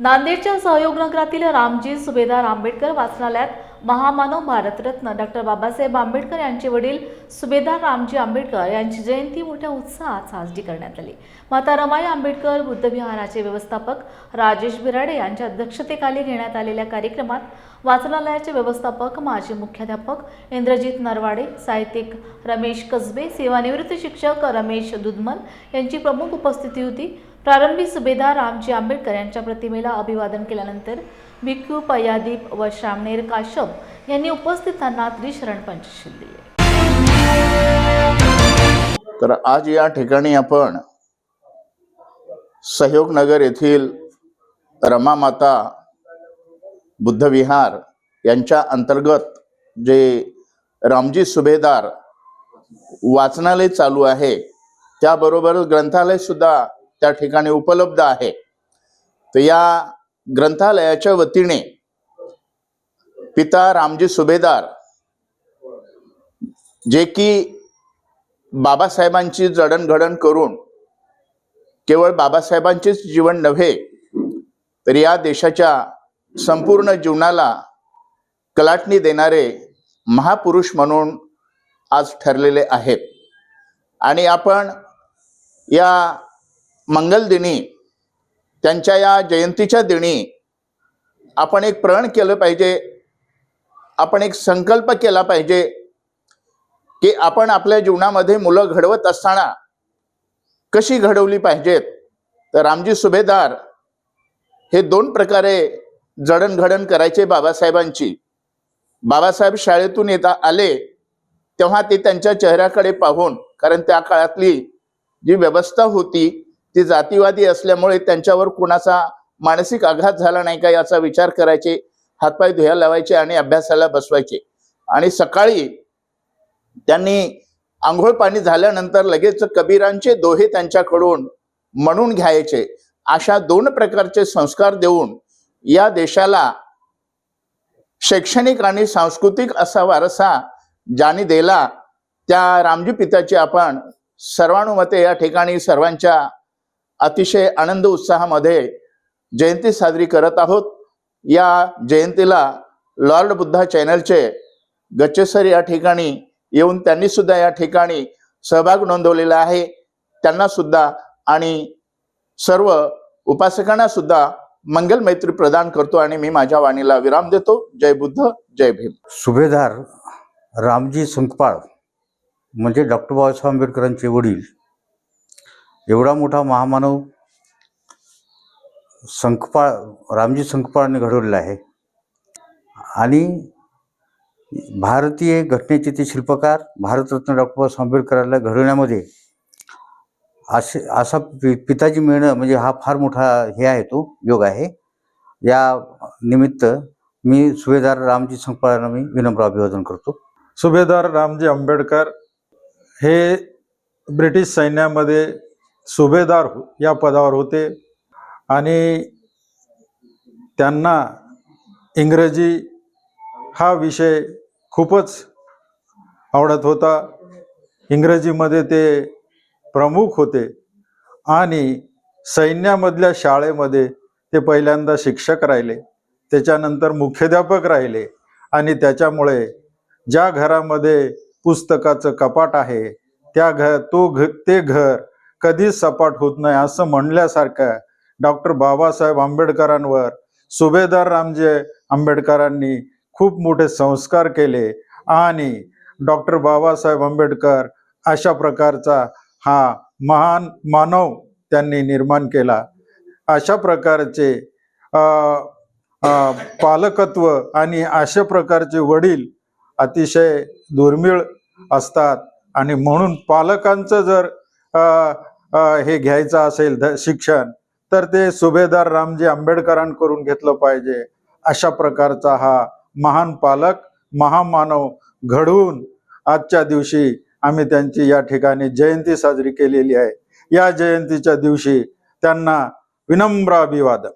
नांदेडच्या सहयोग नगरातील रामजी सुभेदार आंबेडकर वाचनालयात महामानव भारतरत्न डॉक्टर बाबासाहेब आंबेडकर यांचे वडील सुभेदार रामजी आंबेडकर यांची जयंती मोठ्या उत्साहात साजरी करण्यात आली. माता रमाई आंबेडकर बुद्धविहाराचे व्यवस्थापक राजेश बिराडे यांच्या अध्यक्षतेखाली घेण्यात आलेल्या कार्यक्रमात वाचनालयाचे व्यवस्थापक माजी मुख्याध्यापक इंद्रजित नरवाडे साहित्यिक रमेश कसबे सेवानिवृत्त शिक्षक रमेश दुधमल यांची प्रमुख उपस्थिती होती. प्रारंभी सुभेदार रामजी आंबेडकर यांच्या प्रतिमेला अभिवादन केल्यानंतर भिक्खू पयादीप व श्यामनेर काश्यप यांनी उपस्थितांना त्रिशरण पंचशील दिले. तर आज या ठिकाणी आपण सहयोग नगर येथील रमामाता बुद्धविहार यांच्या अंतर्गत जे रामजी सुभेदार वाचनालय चालू आहे त्याबरोबर ग्रंथालय सुद्धा त्या ठिकाणी उपलब्ध आहे. तर या ग्रंथालयाच्या वतीने पिता रामजी सुभेदार जे की बाबासाहेबांची जडणघडण करून केवळ बाबासाहेबांचेच जीवन नव्हे तर या देशाच्या संपूर्ण जीवनाला कलाटणी देणारे महापुरुष म्हणून आज ठरलेले आहेत. आणि आपण या मंगलदिनी त्यांच्या या जयंतीच्या दिनी आपण एक प्रण केलं पाहिजे. आपण एक संकल्प केला पाहिजे की आपण आपल्या जीवनामध्ये मुलं घडवत असताना कशी घडवली पाहिजेत. तर रामजी सुभेदार हे दोन प्रकारे जडणघडण करायचे बाबासाहेबांची. बाबासाहेब शाळेतून येता आले तेव्हा ते त्यांच्या चेहऱ्याकडे पाहून कारण त्या काळातली जी व्यवस्था होती ती जातीवादी असल्यामुळे त्यांच्यावर कुणाचा मानसिक आघात झाला नाही का याचा विचार करायचे हातपाय धुया लावायचे आणि अभ्यासाला बसवायचे. आणि सकाळी त्यांनी आंघोळ पाणी झाल्यानंतर लगेच कबीरांचे दोहे त्यांच्याकडून म्हणून घ्यायचे. अशा दोन प्रकारचे संस्कार देऊन या देशाला शैक्षणिक आणि सांस्कृतिक असा वारसा ज्याने दिला त्या रामजी पित्याची आपण सर्वानुमते या ठिकाणी सर्वांच्या अतिशय आनंद उत्साहामध्ये जयंती साजरी करत आहोत. या जयंतीला लॉर्ड बुद्धा चॅनलचे गच्चेसर या ठिकाणी येऊन त्यांनी सुद्धा या ठिकाणी सहभाग नोंदवलेला आहे. त्यांना सुद्धा आणि सर्व उपासकांना सुद्धा मंगल मैत्री प्रदान करतो आणि मी माझ्या वाणीला विराम देतो. जय बुद्ध जय भीम. सुभेदार रामजी सुंकपाळ म्हणजे डॉक्टर बाबासाहेब आंबेडकरांचे वडील एवढा मोठा महामानव संकपाळ रामजी संकपाळने घडवलेला आहे. आणि भारतीय घटनेचे ते शिल्पकार भारतरत्न डॉक्टर बाबासाहेब आंबेडकरांना घडवण्यामध्ये असे असा पि पिताजी मिळणं म्हणजे हा फार मोठा हे आहे तो योग आहे. या निमित्त मी सुभेदार रामजी संखपाळांना मी विनम्र अभिवादन करतो. सुभेदार रामजी आंबेडकर हे ब्रिटिश सैन्यामध्ये सुभेदार हो- या पदावर होते. आणि त्यांना इंग्रजी हा विषय खूपच आवडत होता. इंग्रजीमध्ये ते प्रमुख होते. आणि सैन्यामधल्या शाळेमध्ये ते पहिल्यांदा शिक्षक राहिले. त्याच्यानंतर मुख्याध्यापक राहिले. आणि त्याच्यामुळे ज्या घरामध्ये पुस्तकाचं कपाट आहे त्या घर तो घ ते घर कधीच सपाट होत नाही असं म्हणल्यासारखं डॉक्टर बाबासाहेब आंबेडकरांवर सुभेदार रामजे आंबेडकरांनी खूप मोठे संस्कार केले आणि डॉक्टर बाबासाहेब आंबेडकर अशा प्रकारचा हा महान मानव त्यांनी निर्माण केला. अशा प्रकारचे पालकत्व आणि अशा प्रकारचे वडील अतिशय दुर्मिळ असतात. आणि म्हणून पालकांचं जर हे घ्यायचं असेल शिक्षण तर ते सुभेदार रामजी आंबेडकरांकडून घेतलं पाहिजे. अशा प्रकारचा हा महान पालक महामानव घडवून आजच्या दिवशी आम्ही त्यांची या ठिकाणी जयंती साजरी केलेली आहे. या जयंतीच्या दिवशी त्यांना विनम्र अभिवादन.